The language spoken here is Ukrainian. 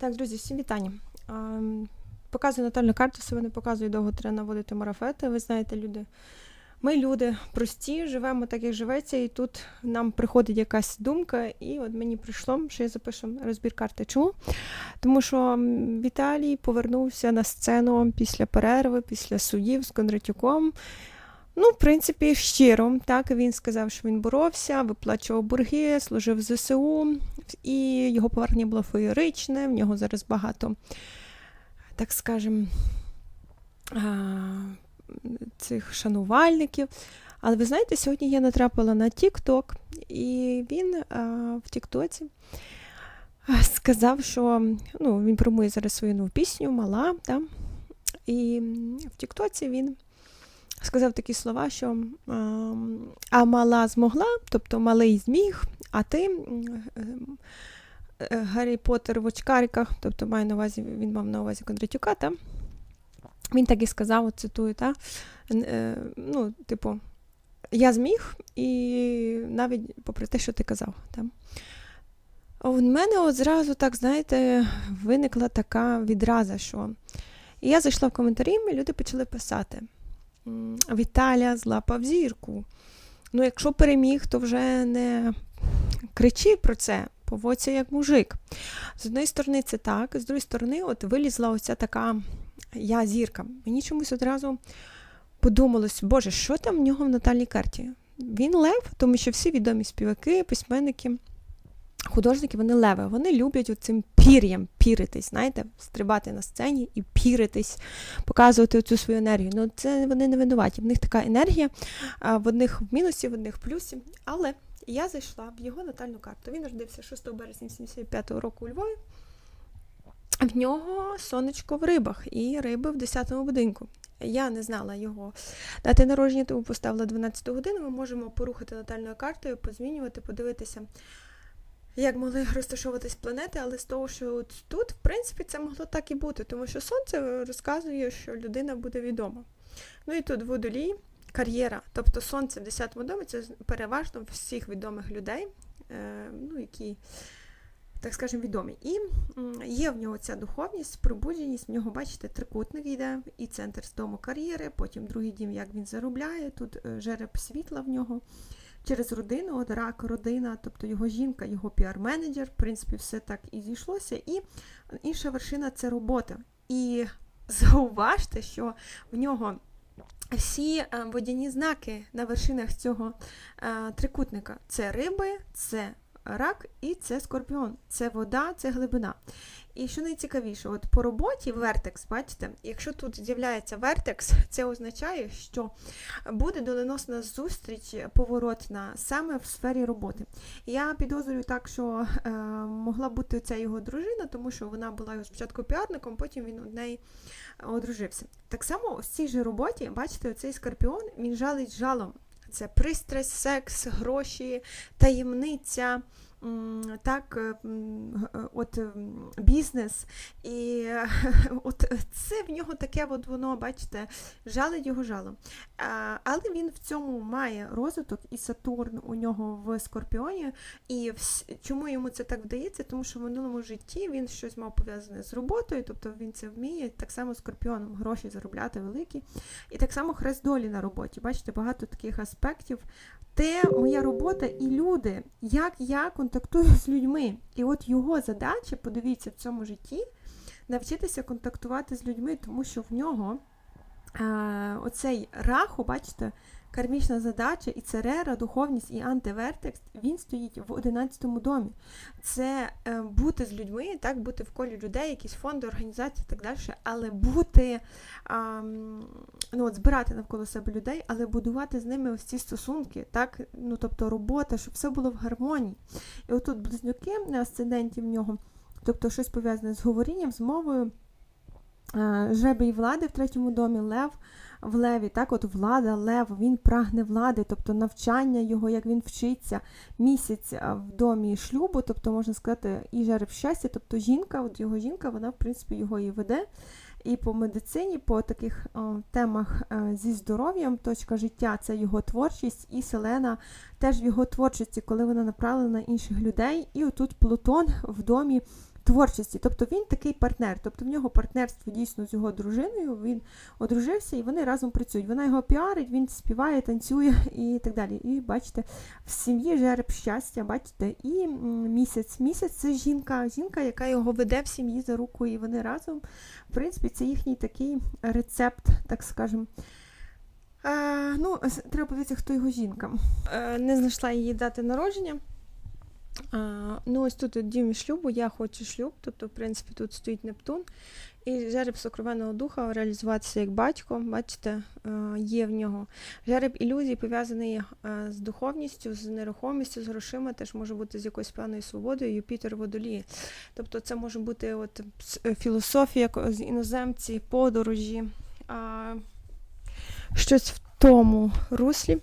Так, друзі, всім вітання. Ем, Показую натальну карту, себе не показую, довго треба наводити марафети. Ви знаєте, люди. Ми люди прості, живемо так, як живеться, і тут нам приходить якась думка, і от мені прийшло, що я запишу розбір карти. Чому? Тому що Віталій повернувся на сцену після перерви, після судів з Кондратюком. Ну, в принципі, щиро. Так, він сказав, що він боровся, виплачував борги, служив в ЗСУ, і його повернення було феєричне. В нього зараз багато, так скажем, цих шанувальників. Але ви знаєте, сьогодні я натрапила на TikTok, і він а, в Тіктоці сказав, що ну, він промує зараз свою нову пісню Мала. Да? І в Тіктоці він сказав такі слова, що а мала змогла, тобто малий зміг, а ти ем, е, Гаррі Поттер в очкариках, тобто має на увазі, він мав на увазі Кондратюка, та? він так і сказав, цитую, та? Е, ну, типу, я зміг, і навіть попри те, що ти казав. Та? В мене зразу, так, знаєте, виникла така відраза, що і я зайшла в коментарі, і люди почали писати. Віталя злапав зірку. Ну, якщо переміг, то вже не кричи про це, поводься як мужик. З одної сторони, це так, з другої сторони, от вилізла оця така я зірка. Мені чомусь одразу подумалось, боже, що там в нього в натальній карті? Він лев, тому що всі відомі співаки, письменники, художники, вони леви. Вони люблять цим пір'ям піритись, знаєте, стрибати на сцені і піритись, показувати цю свою енергію. Ну, це вони не винуваті. В них така енергія, в одних в мінусі, в одних в плюсі. Але я зайшла в його натальну карту. Він народився 6 березня 75-го року у Львові. В нього сонечко в рибах і риби в 10-му будинку. Я не знала його дати народження, тому поставила 12 годину. Ми можемо порухати натальною картою, позмінювати, подивитися, як могли розташовуватись планети, але з того, що от тут, в принципі, це могло так і бути, тому що сонце розказує, що людина буде відома. Ну і тут водолій, кар'єра, тобто сонце в 10-му домі це переважно всіх відомих людей, е, ну, які так скажемо, відомі. І є в нього ця духовність, пробудженість, в нього, бачите, трикутник йде, і центр з дому кар'єри, потім другий дім, як він заробляє, тут е, жереб світла в нього. Через родину, от рак, родина, тобто його жінка, його піар-менеджер, в принципі, все так і зійшлося. І інша вершина це робота. І зауважте, що в нього всі е, водяні знаки на вершинах цього е, трикутника це риби, це рак і це скорпіон. Це вода, це глибина. І що найцікавіше, от по роботі вертекс, бачите, якщо тут з'являється вертекс, це означає, що буде доленосна зустріч поворотна саме в сфері роботи. Я підозрюю так, що е, могла бути ця його дружина, тому що вона була його спочатку піарником, потім він у неї одружився. Так само в цій же роботі, бачите, оцей скорпіон він жалить жалом. Це пристрасть, секс, гроші, таємниця, так, е, е, от бізнес. І е, от це в нього таке, от воно, бачите, жалить його жалом. Але він в цьому має розвиток, і Сатурн у нього в Скорпіоні. І чому йому це так вдається? Тому що в минулому житті він щось мав пов'язане з роботою, тобто він це вміє, так само Скорпіоном гроші заробляти великі. І так само хрест долі на роботі. Бачите, багато таких аспектів. Те моя робота і люди, як я контактую з людьми. І от його задача, подивіться, в цьому житті навчитися контактувати з людьми, тому що в нього оцей раху, бачите, кармічна задача і церера, духовність і антивертекст, він стоїть в 11-му домі. Це е, бути з людьми, так, бути в колі людей, якісь фонди, організації і так далі, але бути, ну, от збирати навколо себе людей, але будувати з ними ось ці стосунки, так, ну, тобто робота, щоб все було в гармонії. І отут близнюки на асценденті в нього, тобто щось пов'язане з говорінням, з мовою. Е, Жебій влади в третьому домі, лев в леві, так, от влада, лев, він прагне влади, тобто навчання його, як він вчиться, місяць е, в домі шлюбу, тобто можна сказати, і жереб щастя, тобто жінка, от його жінка, вона, в принципі, його і веде. І по медицині, по таких е, темах е, зі здоров'ям, точка життя це його творчість, і селена теж в його творчості, коли вона направлена на інших людей. І отут Плутон в домі творчості. Тобто він такий партнер. Тобто в нього партнерство дійсно з його дружиною. Він одружився і вони разом працюють. Вона його піарить, він співає, танцює і так далі. І бачите, в сім'ї жереб щастя, бачите, і місяць. Місяць це жінка, жінка, яка його веде в сім'ї за руку, і вони разом. В принципі, це їхній такий рецепт, так скажемо. Е, ну, треба подивитися, хто його жінка. Е, не знайшла її дати народження. А, ну, ось тут дім шлюбу, я хочу шлюб, тобто, в принципі, тут стоїть Нептун. І жереб сокровенного духа реалізуватися як батько, бачите, е, є в нього. Жереб ілюзій пов'язаний е, з духовністю, з нерухомістю, з грошима, теж може бути з якоюсь певною свободою, Юпітер водолії. Тобто це може бути от, е, філософія, іноземці, подорожі, щось в тому руслі.